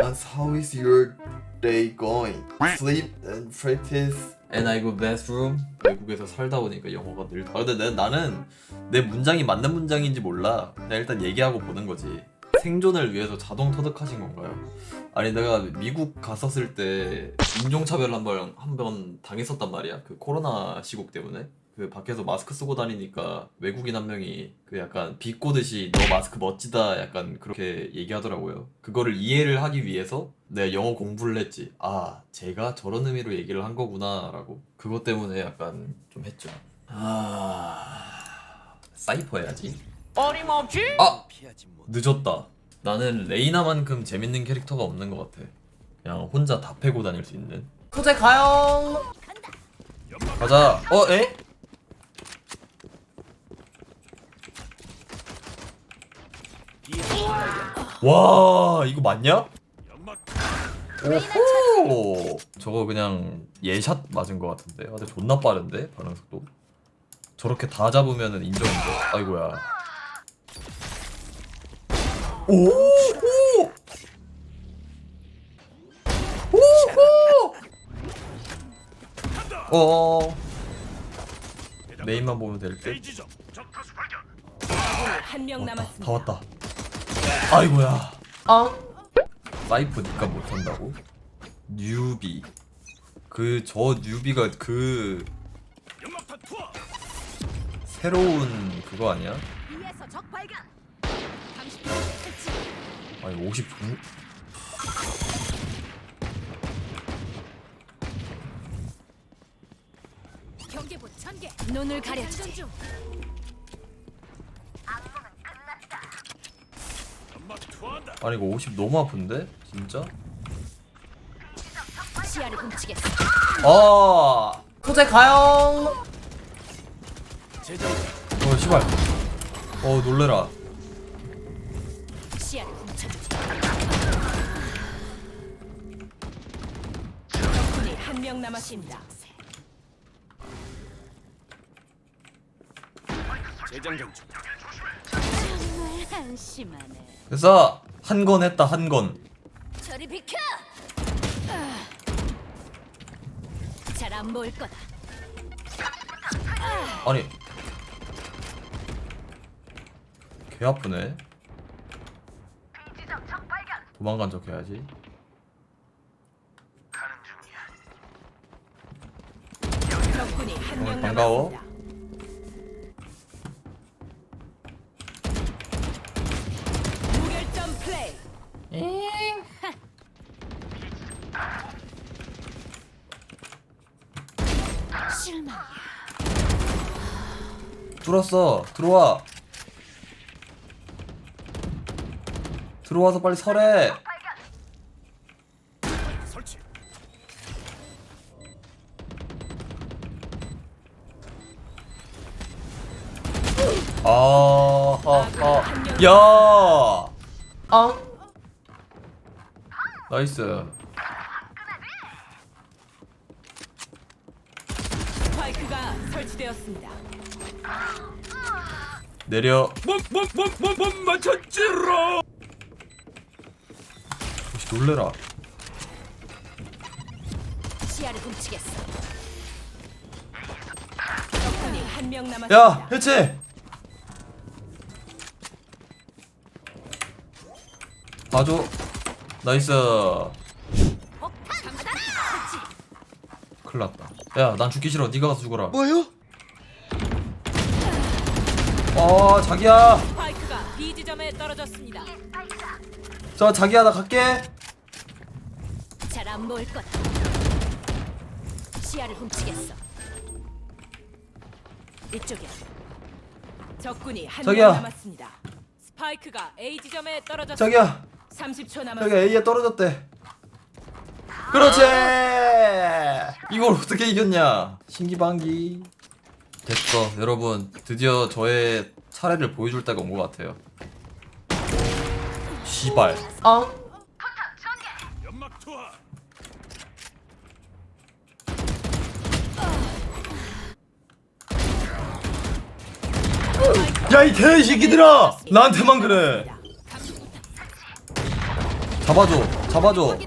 That's how is your day going? Sleep and practice. And I go bathroom. 외국에서 살다 보니까 영어가 늘 다. 아, 근데 내, 나는 내 문장이 맞는 문장인지 몰라. 그냥 일단 얘기하고 보는 거지. 생존을 위해서 자동 터득하신 건가요? 아니 내가 미국 갔었을 때 인종차별 한번 한 번 당했었단 말이야. 그 코로나 시국 때문에. 그 밖에서 마스크 쓰고 다니니까 외국인 한 명이 그 약간 비꼬듯이 너 마스크 멋지다 약간 그렇게 얘기하더라고요. 그거를 이해를 하기 위해서 내가 영어 공부를 했지. 아, 제가 저런 의미로 얘기를 한 거구나라고. 그것 때문에 약간 좀 했죠. 아, 사이퍼 해야지. 어림없지? 아, 늦었다. 나는 레이나만큼 재밌는 캐릭터가 없는 것 같아. 그냥 혼자 다 패고 다닐 수 있는. 소재 가용. 가자. 어, 에? 와, 이거 맞냐? 오호! 저거 그냥 예샷 맞은 것 같은데. 아, 근데 존나 빠른데? 반응 속도. 저렇게 다 잡으면은 인정인데. 아이고야. 오! 오! 오호! 어. 메인만 보면 될 듯. 한명 왔다. 남았습니다. 다 왔다. 아이고야. 아. 사이프 니까 못한다고? 뉴비. 그 저 뉴비가 그 새로운 그거 아니야? 위에서 적 발견. 30초 설치. 아니 50 종... 경계부 전개. 눈을 가려주지. 아니 이거 50 너무 아픈데? 진짜? 시야를 훔치겠어. 아. 소재 가용. 어 씨발. 어 놀래라. 시야를 훔쳐주지. 적군이 한 명 남았습니다. 정말 한심하네. 그래서 한 건 했다 한 건. 저리 비켜. 잘 안 보일 거다. 아니 개 아프네 도망간 척 해야지 적군이 한명 어, 반가워. 남았습니다. 실망. 뚫었어 들어와. 들어와서 빨리 설해. 아 하 하 야! 아. 나이스 스파이크가 설치되었습니다. 내려 못 맞췄지로 혹시 놀래라 시야를 훔치겠어. 적군이 한명 남았습니다. 야 해체 봐줘 나이스 큰일 났다 야 난 죽기 싫어 네가 가서 죽어라 뭐요? 어 자기야 스파이크가 B 지점에 떨어졌습니다. 저 자기야 나 갈게 잘안 보일 거다. 시야를 훔치겠어. 이쪽이야. 적군이 한 명 저기요. 남았습니다. 스파이크가 A 지점에 떨어졌습니다. 자기야 30초 저기 남았습니다. A에 떨어졌대 그렇지 이걸 어떻게 이겼냐? 신기방기. 됐어. 여러분 드디어 저의 차례를 보여줄 때가 온 것 같아요. 시발. 아. 연막 투하 야이 개새끼들아! 나한테만 그래. 잡아줘. 잡아줘.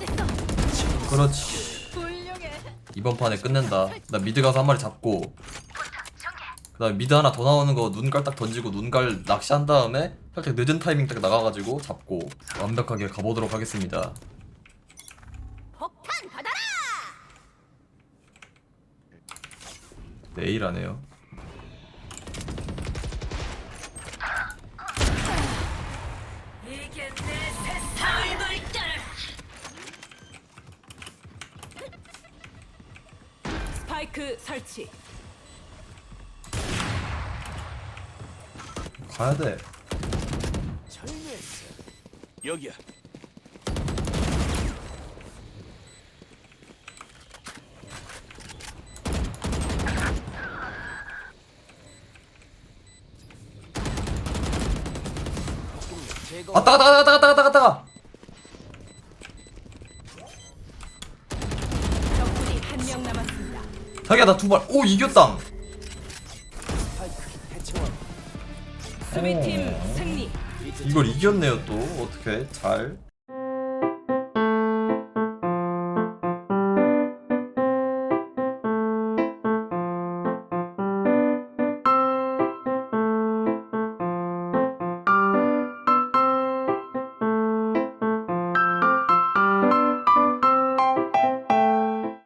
그렇지. 이번 판에 끝낸다. 나 미드 가서 한 마리 잡고 그 다음에 미드 하나 더 나오는 거 눈깔 딱 던지고 눈깔 낚시한 다음에 살짝 늦은 타이밍 딱 나가가지고 잡고 완벽하게 가보도록 하겠습니다. 폭탄 받아라. 내일 하네요 스파이크 설치. 가야돼 여기야. 아따 갔다 갔다 갔다 갔다 갔다 가 적군이 한 명 남았습니다. 자기야 나 두발 오 이겼당 수비팀 승리. 이걸 이겼네요 또. 어떻게 잘